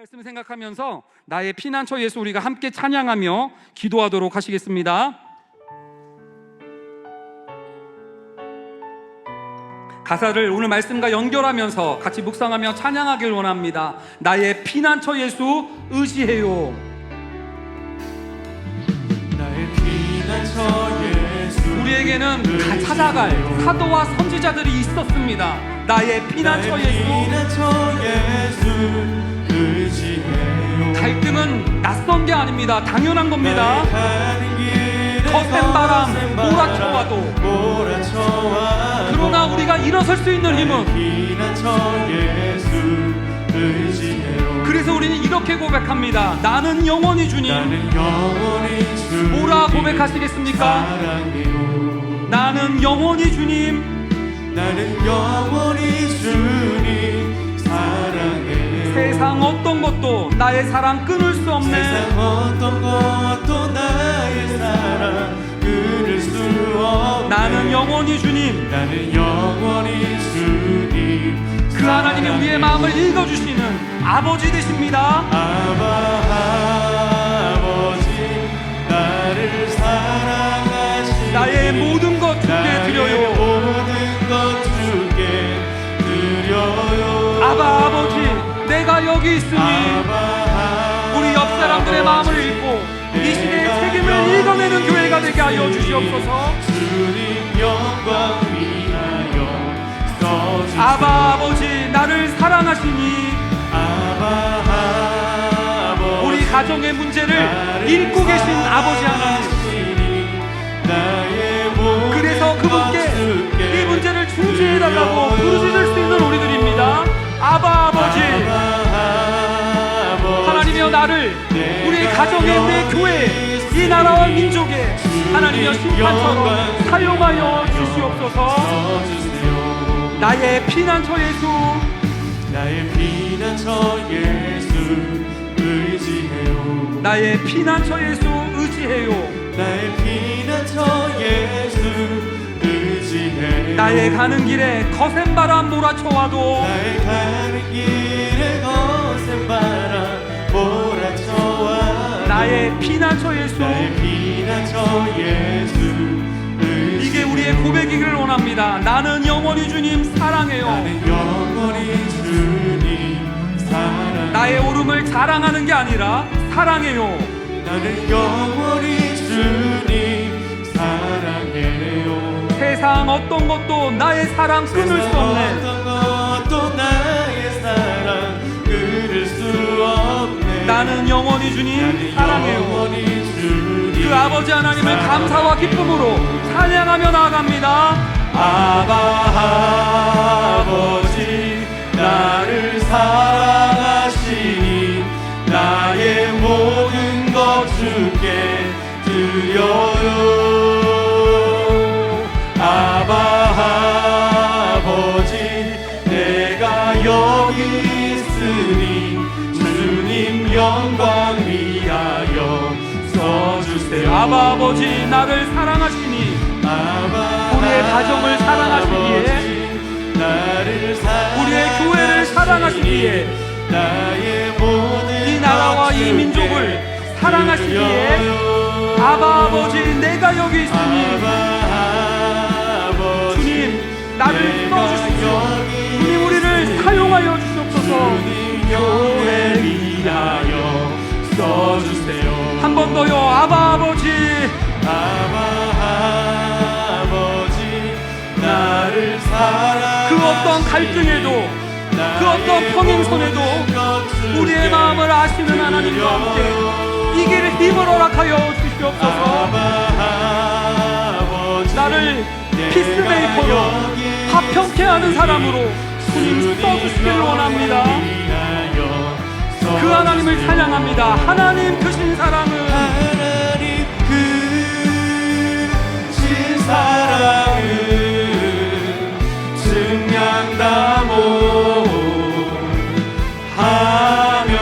말씀을 생각하면서 나의 피난처 예수 우리가 함께 찬양하며 기도하도록 하시겠습니다. 가사를 오늘 말씀과 연결하면서 같이 묵상하며 찬양하길 원합니다. 나의 피난처 예수 의지해요. 나의 피난처 예수 우리에게는 다 찾아갈 사도와 선지자들이 있었습니다. 나의 피난처 나의 예수 피난처 예수 갈등은 낯선 게 아닙니다. 당연한 겁니다. 거센 바람, 몰아쳐와도 그러나 우리가 일어설 수 있는 힘은 그래서 우리는 이렇게 고백합니다. 나는 영원히 주님. 뭐라 고백하시겠습니까? 나는 영원히 주님. 나는 영원히 주님 사랑해요 세상 어떤 것도 나의 사랑 끊을 수 없네. 세상 어떤 것도 나의 사랑 끊을 수 없네 나는 영원히 주님. 나는 영원히 주님 그 하나님이 우리의 마음을 읽어주시는 아버지 되십니다. 아바 아버지 나를 사랑하시니 나의 모든 것 여기 있으니 우리 옆 사람들의 마음을 읽고 이 시대의 책임을 읽어내는 교회가 되게 하여 주시옵소서. 아바 아버지, 나를 사랑하시니 우리 가정의 문제를 읽고 계신 아버지 하나님. 그래서 그분께 이 문제를 중지해달라고 나를 우리 가정에 내 교회 이 나라와 민족에 하나님이여 심판처럼 사용하여 주시옵소서. 나의 피난처 예수 나의 피난처 예수 의지해요 나의 피난처 예수 의지해요. 나의 피난처 예수 의지해요 나의 가는 길에 거센 바람 몰아쳐와도 나의 가는 길에 거센 바람 나의 피난처 예수 이게 우리의 고백이기를 원합니다. 나는 영원히 주님 사랑해요. 나는 영원히 주님 사랑 나의 오름을 자랑하는 게 아니라 사랑해요. 나는 영원히 주님 사랑해요 세상 어떤 것도 나의 사랑 끊을 수 없네. 어떤 것도 나의 사랑 끊을 수 없네 나는 영원히 주님 사랑해요. 그 아버지 하나님을 감사와 기쁨으로 찬양하며 나아갑니다. 아바 아버지 나를 사랑하시니 나의 모든 것 주께 드려요 아바 아버지 내가 여기 있으니 주님 영광 위하여 써주세요. 아바 아버지 나를 사랑하시니. 아바 우리의 가정을 사랑하시기에, 나를 우리의 교회를 사랑하시기에, 나의 모든 이 나라와 이것 민족을 사랑하시기에. 아바 아버지 내가 여기 있으니. 아바 주님 나를. 여기 주님 우리를 사용하여 주시옵소서. 써주세요. 한 번 더요. 아바 아버지. 아바 아버지 나를 사랑 그 어떤 갈등에도 그 어떤 평행선에도 우리의 마음을 아시는 하나님과 함께 이 길을 힘을 허락하여 주시옵소서. 나를 피스메이커로 화평케 하는 사람으로 주님 써주시기를 원합니다 그 하나님을 찬양합니다. 하나님 크신 사랑은 하나님 그신 사랑은 증량 다모 하며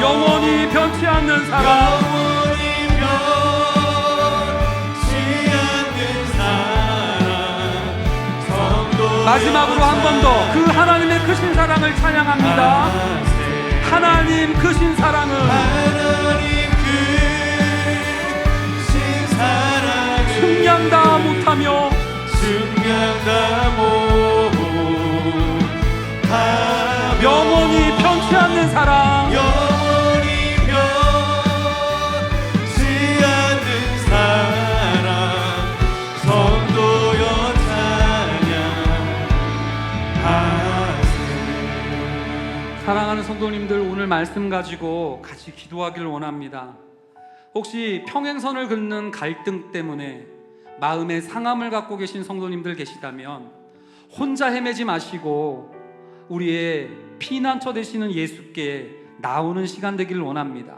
영원히 변치 않는 사랑. 영원히 변치 않는 사랑. 성도 마지막으로 한 번 더 그 하나님의 크신 사랑을 찬양합니다 하나님 크신 사랑은 하나님 크신 사랑을 측량 다 못하며 증량 다못 성도님들 오늘 말씀 가지고 같이 기도하기를 원합니다. 혹시 평행선을 긋는 갈등 때문에 마음에 상함을 갖고 계신 성도님들 계시다면 혼자 헤매지 마시고 우리의 피난처 되시는 예수께 나오는 시간 되기를 원합니다.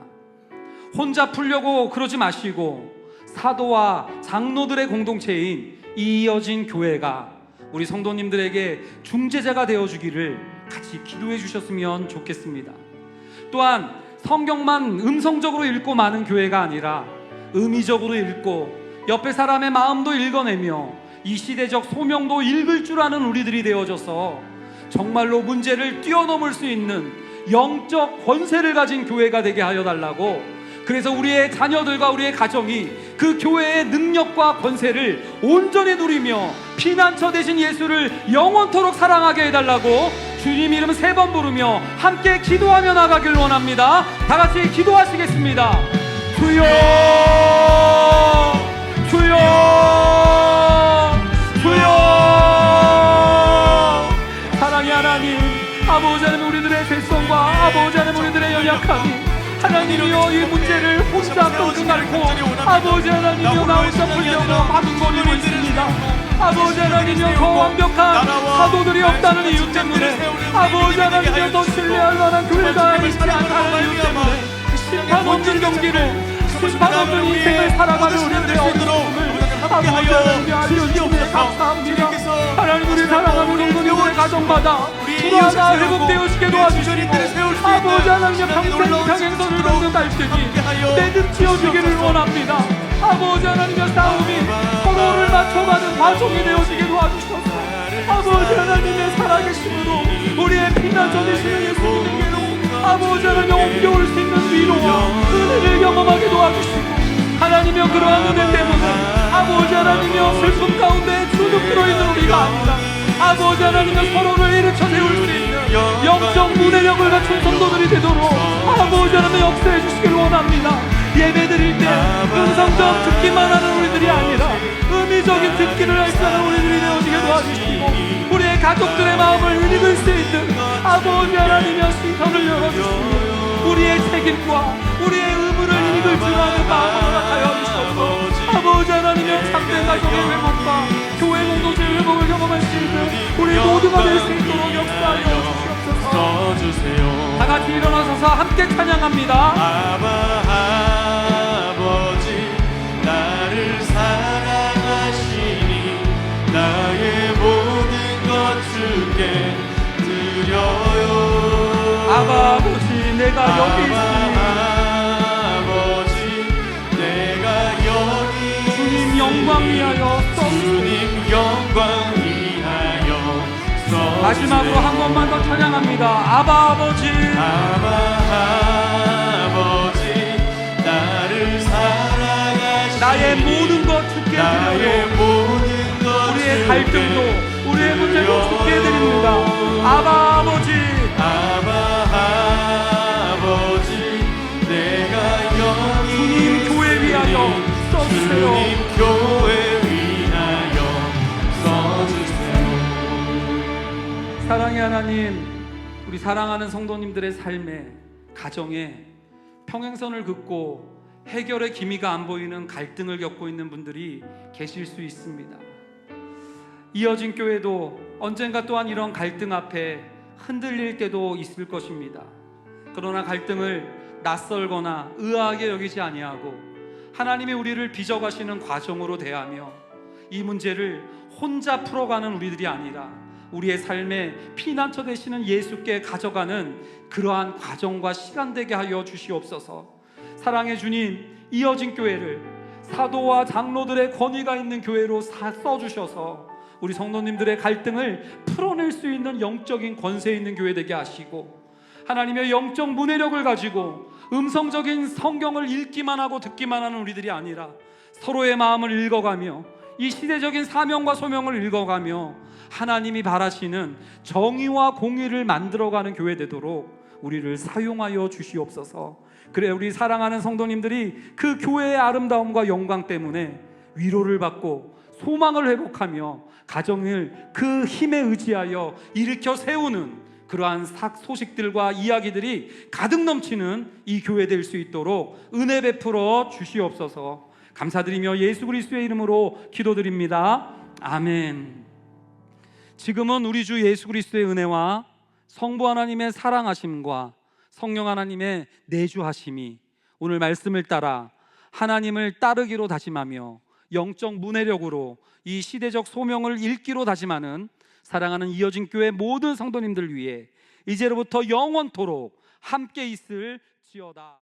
혼자 풀려고 그러지 마시고 사도와 장로들의 공동체인 이어진 교회가 우리 성도님들에게 중재자가 되어 주기를 같이 기도해 주셨으면 좋겠습니다. 또한 성경만 음성적으로 읽고 마는 교회가 아니라 의미적으로 읽고 옆에 사람의 마음도 읽어내며 이 시대적 소명도 읽을 줄 아는 우리들이 되어져서 정말로 문제를 뛰어넘을 수 있는 영적 권세를 가진 교회가 되게 하여 달라고 그래서 우리의 자녀들과 우리의 가정이 그 교회의 능력과 권세를 온전히 누리며 피난처 되신 예수를 영원토록 사랑하게 해달라고 주님 이름 세 번 부르며 함께 기도하며 나가길 원합니다. 다 같이 기도하시겠습니다. 주여, 주여, 주여. 사랑의 하나님, 아버지 하나님 우리들의 죄성과 아버지 하나님 우리들의 연약함이 하나님이여 이 문제를 혼자 끌고 갈고 아버지 하나님이여 나 혼자 풀려고 바둥거리고 있습니다 아버지 하나님이여 더 완벽한 사도들이 없다는 이유 때문에 아버지 하나님이여 더 신뢰할 만한 교회가 있지 않다는 이유 때문에 심판 없는 경기를 심판 없는 인생을 살아가는 우리들의 어려움을 아버지 하나님이 알려주시니 감사합니다. 하나님 우리 사랑하는 성도님들의 가정마다 불화가 회복되어지게 도와주시고 아버지 하나님 평생 평행선을 걷는 갈등이 내득지어지기를 원합니다 아버지 하나님의 싸움이 서로를 맞춰가는 과정이 되어지게 도와주셔서. 아버지 하나님의 살아계심으로 우리의 피난처 되시는 예수님께로 아버지 하나님 옮겨올 수 있는 위로와 은혜를 경험하게 도와주시고 하나님여 그러한 은혜 때문에 아버지 하나님여 슬픔 가운데 주눅 들어있는 우리가 아니라 아버지 하나님여 서로를 일으켜 세울 수 있는 영적 문해력을 갖춘 성도들이 되도록 아버지 하나님 역사해 주시기를 원합니다 예배 드릴 때 음성적 듣기만 하는 우리들이 아니라 의미적인 듣기를 할줄 아는 우리들이 되어지게 도와주시고 우리의 가족들의 마음을 읽을 수 있는 아버지 하나님여 시선을 열어주시고 우리의 책임과 우리의 의무를 읽을 줄 아는 마음을 허락하여 주셔서. 아버지 하나님의 참된 가족의 회복과 교회 공동체의 회복을 경험할 수 있는 우리 모두가 될 수 있도록 역사하여 주시옵소서. 다 같이 일어나서서 함께 찬양합니다 내가 여기 있으니 내가 여기 주님 영광 위하여 주님 영광 위하여 마지막으로 한 번만 더 찬양합니다. 아바 아버지. 아바 아버지 나를 사랑하시니 나의 모든 것 주께 나의 모든 것 우리의 갈등도 우리의 문제도. 주께 드립니다. 아바 아버지 사랑의 하나님, 우리 사랑하는 성도님들의 삶에, 가정에 평행선을 긋고 해결의 기미가 안 보이는 갈등을 겪고 있는 분들이 계실 수 있습니다. 이어진 교회도 언젠가 또한 이런 갈등 앞에 흔들릴 때도 있을 것입니다. 그러나 갈등을 낯설거나 의아하게 여기지 아니하고 하나님이 우리를 빚어가시는 과정으로 대하며 이 문제를 혼자 풀어가는 우리들이 아니라 우리의 삶에 피난처 되시는 예수께 가져가는 그러한 과정과 시간 되게 하여 주시옵소서. 사랑의 주님, 이어진 교회를 사도와 장로들의 권위가 있는 교회로 사- 써주셔서 우리 성도님들의 갈등을 풀어낼 수 있는 영적인 권세 있는 교회 되게 하시고 하나님의 영적 문해력을 가지고 음성적인 성경을 읽기만 하고 듣기만 하는 우리들이 아니라 서로의 마음을 읽어가며 이 시대적인 사명과 소명을 읽어가며 하나님이 바라시는 정의와 공의를 만들어가는 교회 되도록 우리를 사용하여 주시옵소서. 그래 우리 사랑하는 성도님들이 그 교회의 아름다움과 영광 때문에 위로를 받고 소망을 회복하며 가정을 그 힘에 의지하여 일으켜 세우는 그러한 삭 소식들과 이야기들이 가득 넘치는 이 교회 될 수 있도록 은혜 베풀어 주시옵소서. 감사드리며 예수 그리스도의 이름으로 기도드립니다. 아멘. 지금은 우리 주 예수 그리스도의 은혜와 성부 하나님의 사랑하심과 성령 하나님의 내주하심이 오늘 말씀을 따라 하나님을 따르기로 다짐하며 영적 문해력으로 이 시대적 소명을 읽기로 다짐하는 사랑하는 이어진 교회 모든 성도님들 위해 이제로부터 영원토록 함께 있을 지어다.